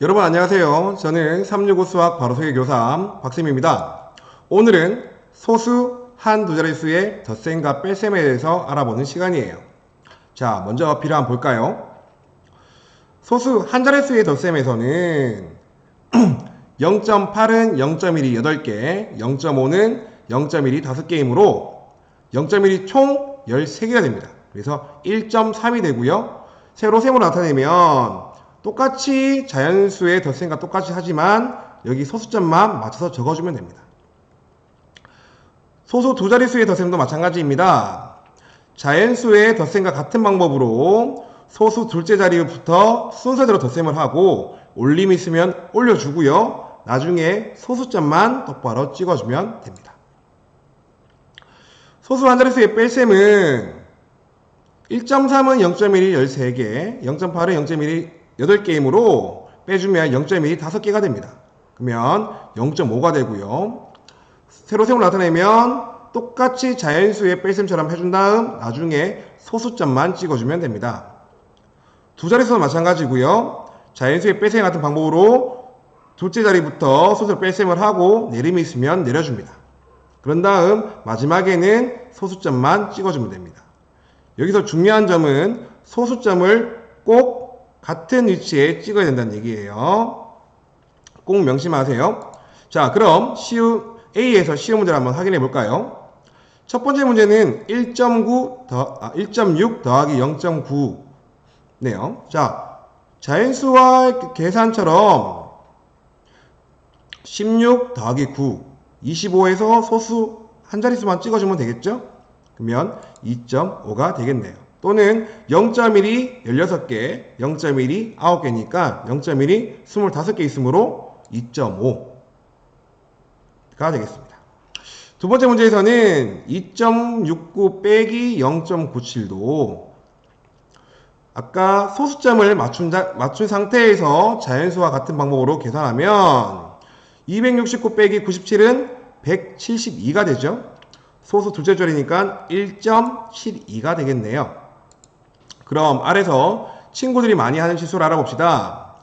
여러분 안녕하세요. 저는 365 수학 바로 소개 교사 박쌤입니다. 오늘은 소수 한 두 자릿수의 덧셈과 뺄셈에 대해서 알아보는 시간이에요. 자, 먼저 비를 한번 볼까요? 소수 한 자릿수의 덧셈에서는 0.8은 0.1이 8개, 0.5는 0.1이 5개이므로 0.1이 총 13개가 됩니다. 그래서 1.3이 되고요. 세로 셈으로 나타내면 똑같이 자연수의 덧셈과 똑같이 하지만 여기 소수점만 맞춰서 적어주면 됩니다. 소수 두 자릿수의 덧셈도 마찬가지입니다. 자연수의 덧셈과 같은 방법으로 소수 둘째 자리부터 순서대로 덧셈을 하고 올림이 있으면 올려주고요. 나중에 소수점만 똑바로 찍어주면 됩니다. 소수 한 자릿수의 뺄셈은 1.3은 0.1이 13개, 0.8은 0.1이 8개이므로 빼주면 0.1이 5개가 됩니다. 그러면 0.5가 되고요. 세로 세로 나타내면 똑같이 자연수의 뺄셈처럼 해준 다음 나중에 소수점만 찍어주면 됩니다. 두 자릿수도 마찬가지고요. 자연수의 뺄셈 같은 방법으로 둘째 자리부터 소수를 뺄셈을 하고 내림이 있으면 내려줍니다. 그런 다음 마지막에는 소수점만 찍어주면 됩니다. 여기서 중요한 점은 소수점을 꼭 같은 위치에 찍어야 된다는 얘기예요. 꼭 명심하세요. 자, 그럼 시우 A에서 시우 문제를 한번 확인해 볼까요? 첫 번째 문제는 1.9 더, 아, 1.6 더하기 0.9네요. 자, 자연수와 계산처럼 16 더하기 9, 25에서 소수 한 자릿수만 찍어주면 되겠죠? 그러면 2.5가 되겠네요. 또는 0.1이 16개, 0.1이 9개니까 0.1이 25개 있으므로 2.5가 되겠습니다. 두 번째 문제에서는 2.69 빼기 0.97도 아까 소수점을 맞춘, 자, 맞춘 상태에서 자연수와 같은 방법으로 계산하면 269 빼기 97은 172가 되죠. 소수 둘째 줄이니까 1.72가 되겠네요. 그럼 아래서 친구들이 많이 하는 실수를 알아봅시다.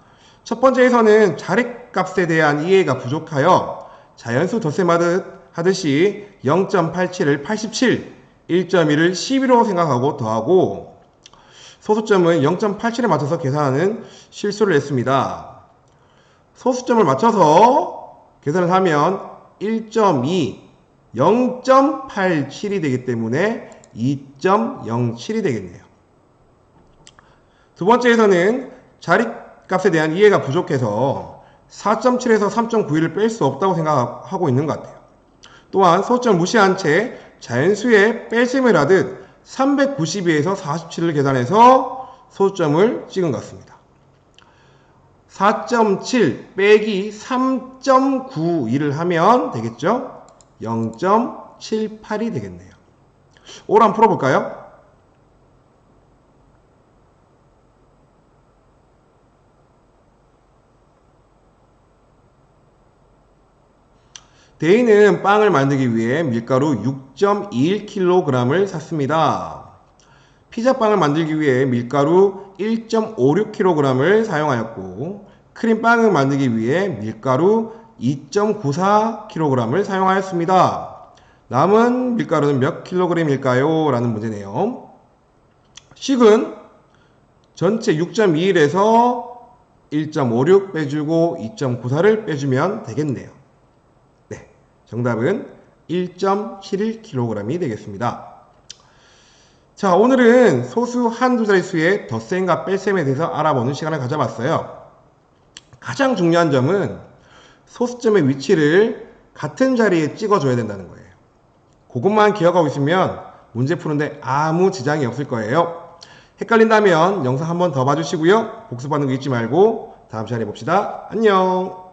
첫 번째에서는 자릿값에 대한 이해가 부족하여 자연수 덧셈하듯 하듯이 0.87을 87, 1.1을 11로 생각하고 더하고 소수점은 0.87에 맞춰서 계산하는 실수를 했습니다. 소수점을 맞춰서 계산을 하면 1.2, 0.87이 되기 때문에 2.07이 되겠네요. 두 번째에서는 자릿값에 대한 이해가 부족해서 4.7에서 3.91을 뺄 수 없다고 생각하고 있는 것 같아요. 또한 소점 무시한 채 자연수에 뺄셈을 하듯 392에서 47을 계산해서 소점을 찍은 것 같습니다. 4.7 빼기 3.92를 하면 되겠죠? 0.78이 되겠네요. 오를 한번 풀어볼까요? 데이는 빵을 만들기 위해 밀가루 6.21kg을 샀습니다. 피자빵을 만들기 위해 밀가루 1.56kg을 사용하였고 크림빵을 만들기 위해 밀가루 2.94kg을 사용하였습니다. 남은 밀가루는 몇 킬로그램일까요? 라는 문제네요. 식은 전체 6.21에서 1.56 빼주고 2.94를 빼주면 되겠네요. 네, 정답은 1.71kg이 되겠습니다. 자, 오늘은 소수 한두 자릿수의 덧셈과 뺄셈에 대해서 알아보는 시간을 가져봤어요. 가장 중요한 점은 소수점의 위치를 같은 자리에 찍어줘야 된다는 거예요. 그것만 기억하고 있으면 문제 푸는데 아무 지장이 없을 거예요. 헷갈린다면 영상 한 번 더 봐주시고요. 복습하는 거 잊지 말고 다음 시간에 봅시다. 안녕!